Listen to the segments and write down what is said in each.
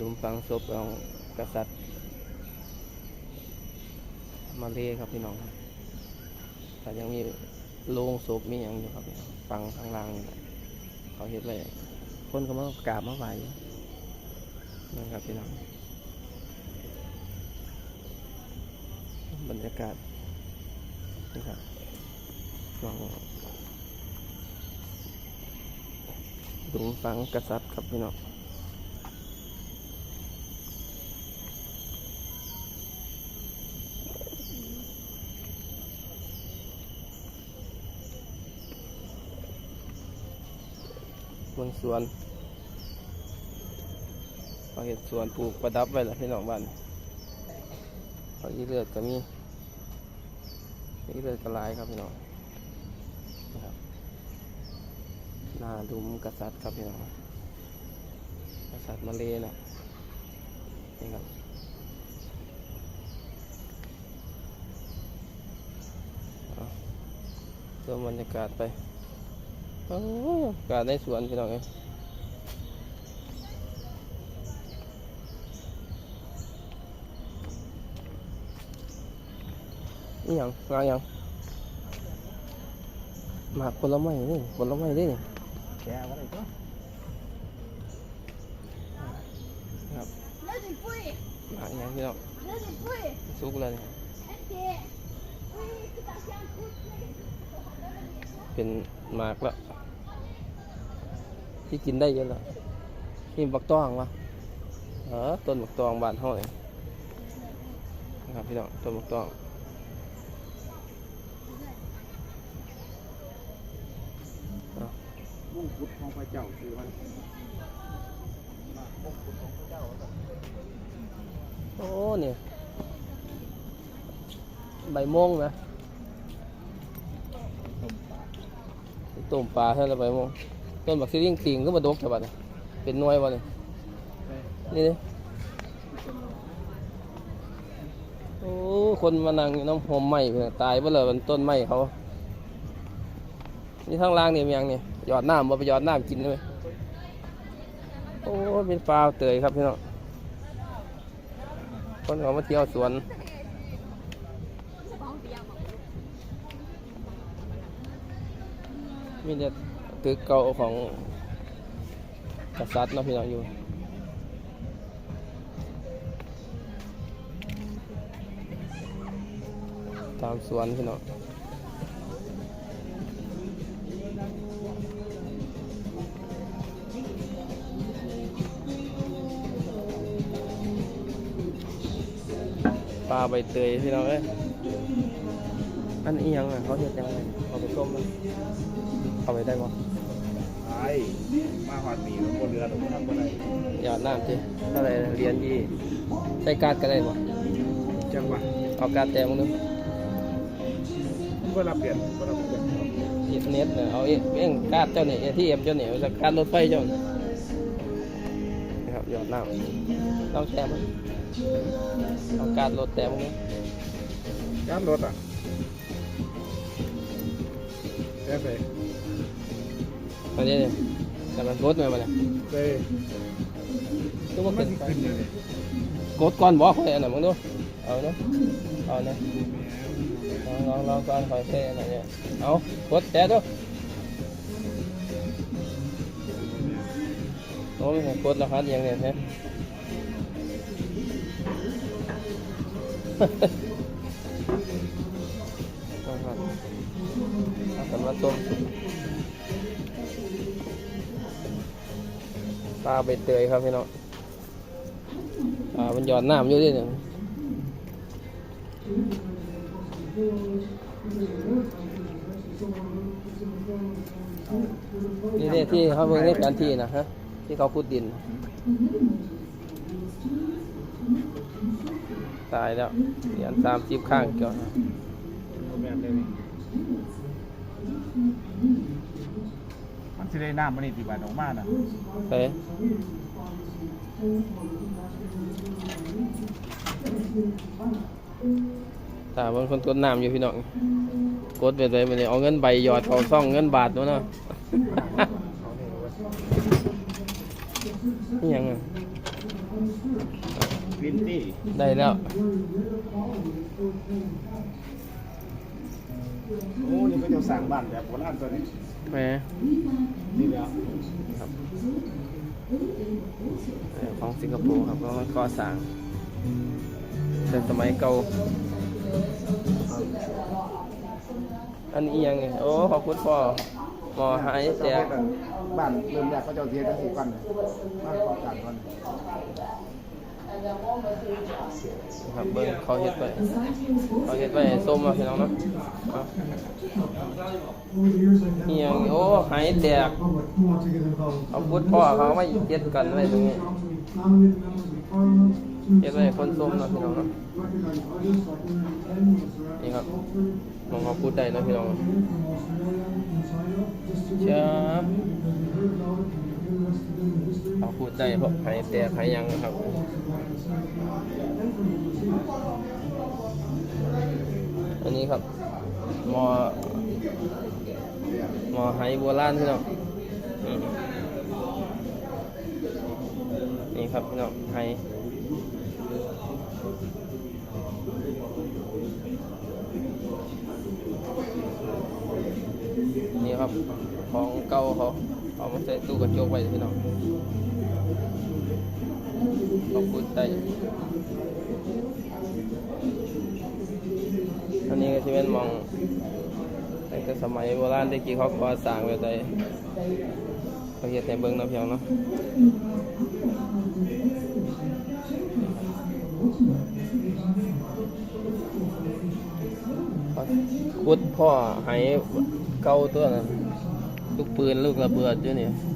ดุมฝังศพของกษัตริย์ มาเลครับพี่น้องแต่ยังมีโลงศพมีอย่างอยู่ครับพี่น้องฟังข้างล่างเขาเห็นไว้คนก็มากราบมาไหว้นะครับพี่น้องบรรยากาศนี่ครับช่งดุมฝังกษัตริย์ครับพี่น้อง เมืองสวนเขาเห็ดสวนปลูกประดับไว้ละพี่น้องบ้านเขาอีเลือดก็มีอีเลือดก็หลายครับพี่น้องนะครับหนาดุมกษัตริย์ครับพี่น้องกษัตริย์มาเลนะนี่ครับเอาชมบรรยากาศไป กาดในสวนพี่น้องเองนี่ยังมายังมาผลไม้นี่ผลไม้นี่แกอะไรก็ครับมาอย่างพี่น้องสุกเลย เป็นหมากแล้ว ที่กินได้เยอะแล้วนี่บักตองวะเออต้นบักตองบ้านเฮาเลยนะครับพี่น้องต้นบักตองมุ่งพุทธของพระเจ้าคือมันมุ่งพุทธของพระเจ้าโอ้เนี่ยใบม่วงนะ ต้มปลาเท่าไรใบม่วงต้นบักซีริ่งติงก็มาดกแต่บัดนี้เป็นน่วยวะเนี่ยนี่เลยโอ้คนมานั่งอยู่น้ำหอมไหม่ตายเบ่เลยมันต้นไม้เขา นี่ข้างล่างนี่มียังเนี่ยหยอดน้ำมาไปหยอดน้ำกินได้ไหมโอ้เป็นปลาเตยครับพี่น้องคนเขามาเที่ยวสวน มีแต่ตึกเก่าของกษัตริย์นาะพี่น้องอยู่ตามสวนพี่น้องปลาใบเตยพี่น้องเอ้ยอันนี้ยังอะเขาเห็ดยังไงเขาไปต้มมั้ย เอาไปได้ปะไอ้มาหอดหมีมันบนเรือตรงนั้นบนไหนหยอดน้ำสิเท่าไหรเหรียญยี่ใส่การ์ดก็ได้ปะจังหวะเอาการ์ดแต่มึงดูเมื่อเราเปลี่ยนเมื่อเราเปลี่ยนอินเทอร์เน็ตเนี่ยเอาเองเองการ์ดเจ้าเนี่ยที่เอ็มเจ้าเนี่ยจะการ์ดรถไฟเจ้านี่นะครับหยอดน้ำต้องแช่มั้ยเอาการ์ดรถแต่มึงดูย่านรถอะแค่ไหนอันนี้เนี่ยแต่มันรถมาเนี่ยเต้คือว่ามัขึ้นนไป ขึ้นเลยกดก่อนบอกเลยอันนั้นมึงดูเอาเนาะเอาเนาะลองลองลองก่อนคอยเท่ ปลาใบเตยครับพี่น้องปลามันหย่อดน้ำอยู่ดิเนี่ยนี่เนี่ยที่เขาเพิ่งในแผนที่นะฮะที่เขาขุดดิน ตายแล้วเหรียญสามสิบข้างเกี่ยวน ม่นเลยนี่มันสิได้น้ำมันนี่ตีบาทออกมาน่ะไปตาบางคนกดน้ำอยู่พี่น้องกดไปเลยมันเอาเงินใบหยอดเขาซ่องเงินบาทเนาะเนาะเขาเนี่ยว่านี่ยังอะได้แล้วโอ้นี่ก็จะสั่งบ้านแบบโบราณตัวนี้ แหมนี่แล้วครับของสิงคโปร์ครับก็ก่อสร้างแต่สมัยเก่าอันนี้ยังไงโอ้ขอบคุณพ่อหมอหายแจกบ้านเริ่มแรกก็จะเทียนกันสิกันบ้านก่อสร้างก่อน ครับเบิ่งเขาเฮ็ดไปเขาเฮ็ดไปส้มมาพี่น้องเนาะเอานี่ยังโอ้หายแตกเอาพุทธพ่อเขาไมาเฮ็ดกันไว้ตรงนี้เฮ็ดไว้คนส้มเนาะพี่น้องเนาะนี่ครับมองเขาพูดได้นะพี่น้องเชื่อเขาพูดได้เพราะหายแตกหายยังครับ อันนี้ครับ มอ มอไหโบราณพี่น้องนี่ครับพี่น้องไหนี่ครับ ของเก่าเขาเอามาใส่ตู้กระจกไว้พี่น้อง ขอบคุณได้อันนี้ก็ที่เป็นมองตั้งแต่สมัยโบราณที่กี่เขาก่อสร้างไว้ใจเขาเฮ็ดให้เบิ่งนาะเพียงเนาะขุดพ่อไหเก่าตัวนั้นลูกปืนลูกระเบิดอยู่นี่นี่ค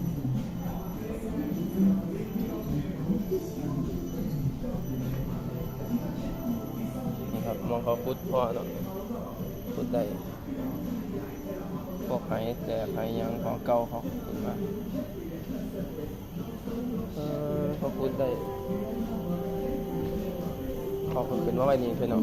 องเขาพุดพ่อเนาะพุดได้พวกไหแต่ไหยังของเก่าเขาขึ้นมาเออเขาพุดได้เขาขุดขึ้นมาไว้นี่เพื่อนเนาะ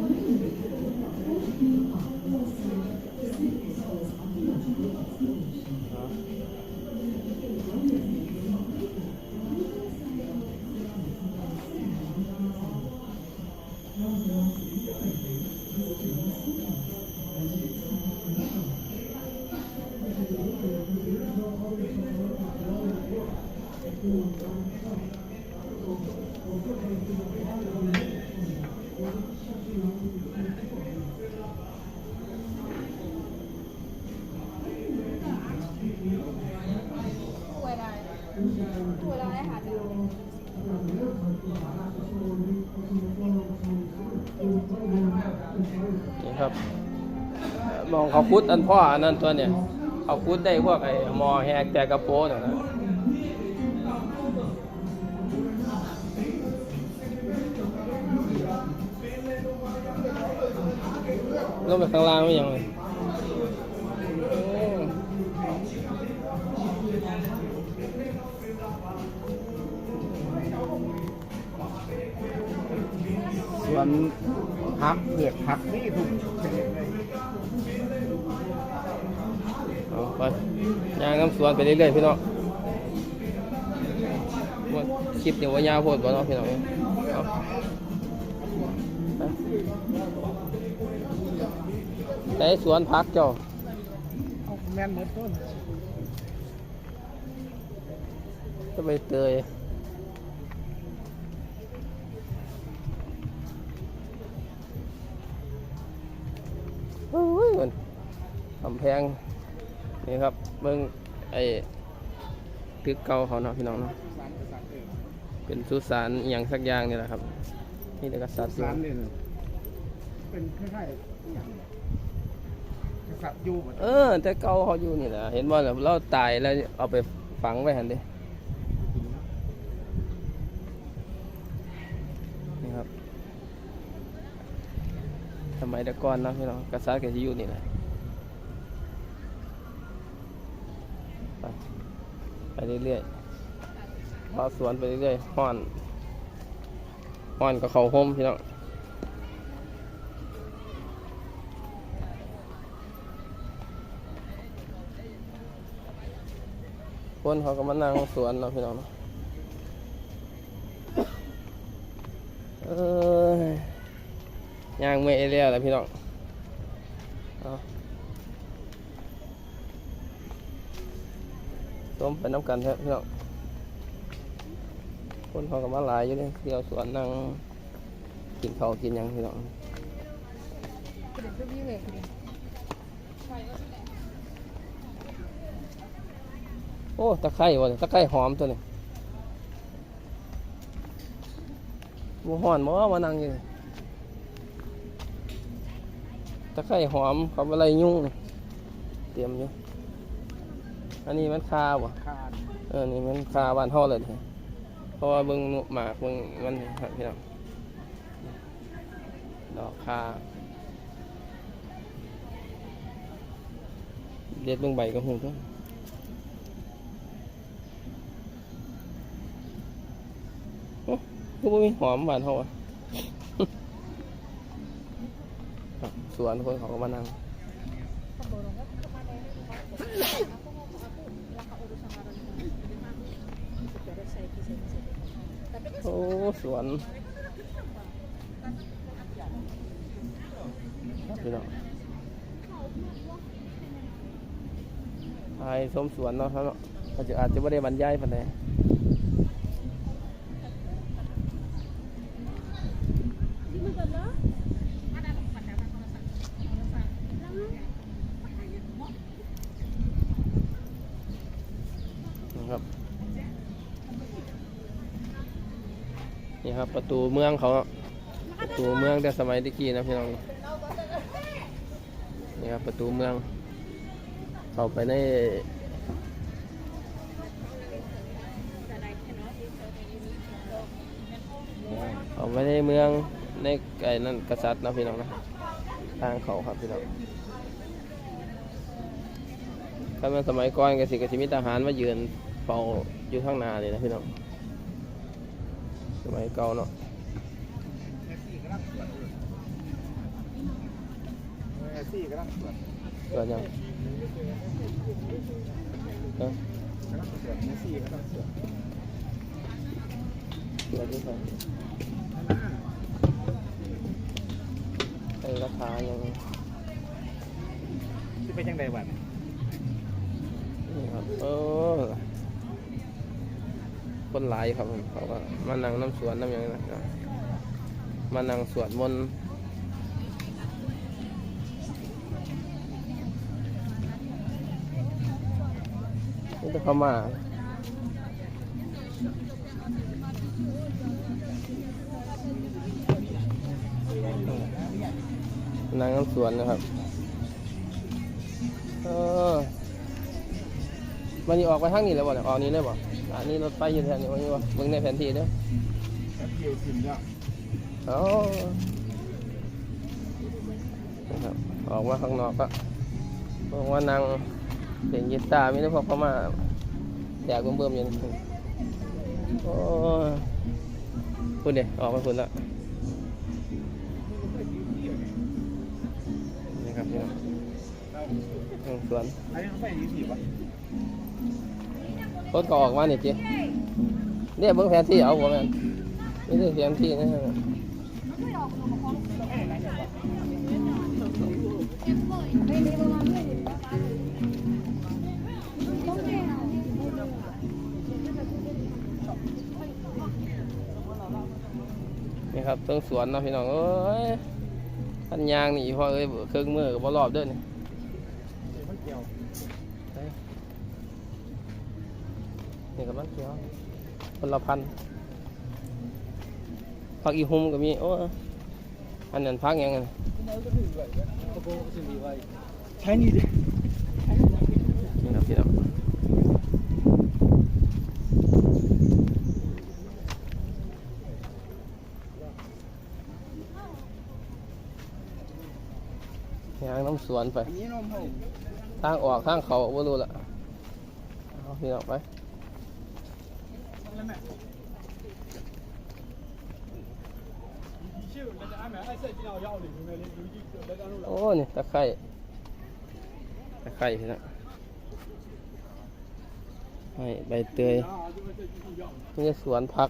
ถ้วเราได้หาเดียวนี่ครับ มองเขาคุดอันพ่ออันนั้นตัวเนี่ยเขาคุดได้พวกไอ้หมอแหกแต่กระโปรงนะลงไปข้างล่างไม่ยังเลย วนพักเผือกพักนี่ถูกชนิดเลยเอาไปย่างน้ำสวนไปเรื่อยๆพี่น้องว่าคลิปเดี๋ยวว่ายาวโพดบ่เนาะพี่น้องเอาไปแต่สวนพักเจ้าเอาแม่นเหมือนต้นจะไปเตย ยมันกำแพงนี่ครับเบิ่งไอ้ตึกเก่าเขาเนาะพี่น้องเนาะสารกษัตริย์เองเป็นสุสานอหย่างสักอย่างนี่แหละครับ นี่เด็กษัตริย์อยู่สารนี่เป็นคล้ายๆอหย่างกษัตริย์อยู่หมดเออแต่เก่าเขาอยู่นี่แหละเห็นว่าเราตายแล้วเอาไปฝังไว้หันเดินี่ครับส มัยแต่ก่อนนะพี่น้องกษัตริย์ก็จะอยู่นี่แหละไปไปเรื่อยๆพาสวนไปเรื่อยๆห้อนห้อนก็เขาห่มพี่น้องคนเขาก็มานั่งสวนเราะพี่น้องเนาะเออ แล้วแหละพี่น้องต้มไปน้ำกันเถอะพี่น้องคนเขาก็มาหลายอยู่เลยเที่ยวสวนนั่งกินข้าวกินยังพี่น้องโอ้ตะไคร้วะตะไคร้หอมตัวนี้บัห้อนบ่มานั่งอยู่นี่ ตะไคร้หอมกับอะไรยุ่งนี่เตรียมอยู่อันนี้มันคาบ่ขาดเออนี่มันคาบ้านเฮาเลยนี่เพราะว่าเบิ่งหมากเบิ่งมันนี่ครับพี่น้องดอกคาเด็ดเบิ่งใบก็หูตัวโอ้คือบ่มีหอมบ้านเฮาอะ ครับ สวนคนเขาก็มานั่ง โอ้ สวนไปเน้อไอ้สมสวนเนาะครับอาจจะอาจจะไม่ได้บรรยายปเนใด นะครับ นี่ครับ ประ ตูเมืองเขาประตูเมืองแต่สมัยตะกี้นะพี่น้องนี่ครับประตูเมือง เข้าไปในเข้าไปในเมืองในไก่นั่นกษัตริย์นะพี่น้องนะทางเขาครับพี่น้องถ้าเป็นสมัยก่อนก็สิกสิมีทหารมายืนเฝ้าอยู่ข้างหน้าเลยนะพี่น้อง มัยเก่าเนาะแอซี่กำลังสวนเยังเอ้ยกำลังสวนแอซี่กำลังสวนเกิดที่ไหนไอ้ราคายังที่ไปจังใดวันนี่ครับเออ คนหลายครับผมเขาก็มานั่งน้ำสวนน้ำอย่างนี้นะมานั่งสวดมนต์นี่จะเข้ามานางน้ำสวนนะครับ เออ มันอยู่ออกไปทางนี้เลยบ่เนี่ยออกนี้เลยบ่ อันนี้รถไฟอยู่แถวนี้มันอยู่บ่มึงในแผนที่เด้อแอปเดียวสินแล้วเอานะครับออกมาข้างนอกก็บอกว่านางเสียงกีตาร์ไม่ได้พอเข้ามาอยากเบิ่มๆอย่างนี้โอ้ยคุณเดี๋ยออกมาคุณละนี่ครับพี่น้องอืมสวนอันนี้เขาใส่ยี่สิบวะ รถก็ออกมาเนี่ยจีเนี่ยเบิ่งแผนที่เอาบ่แม่นนี่คือแผนที่นะนี่ครับเพิ่งสวนนะพี่น้องเอ้ยพันยางนี่พอเอ้ยเครื่องมือก็บ่รอบเด้อนี่ เขียวคนละพันผักอีหุ่มก็มีโอ้อันนั้นพักหยังไงใช้นี่ดินี่ครับพี่น้องยางน้ำสวนไปอันนี้นมเขาทางออกทางเขาบ่รู้ละเอาพี่น้องไป โอ้นี่ตะไคร่ตะไคร่พี่นะให้ใบเตยนี่สวนพัก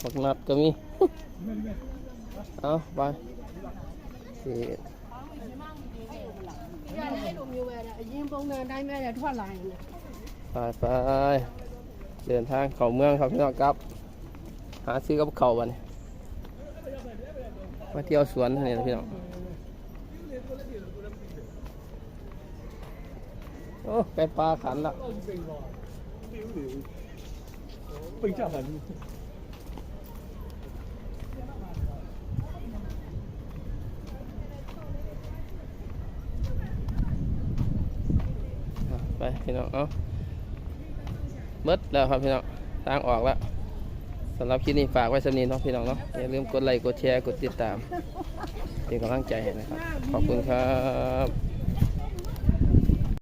ผักนัดก็มี เอาไปสิไปไปเดินทางเข้าเมืองครับพี่น้องครับ หาซื้อกับเขาวันนี้ มาเที่ยวสวนท่านี่พี่น้องโอ้ไก่ปลาขันละ bình chậm hẳn อะไปพี่น้อง เอาเบิดแล้วครับพี่น้องทางออกแล้ว สำหรับคลิปนี้ฝากไว้สำนีเนาะพี่น้องเนาะอย่าลืมกดไลค์กดแชร์กดติดตามเป็นกำลังใจให้นะครับ ขอบคุณครับ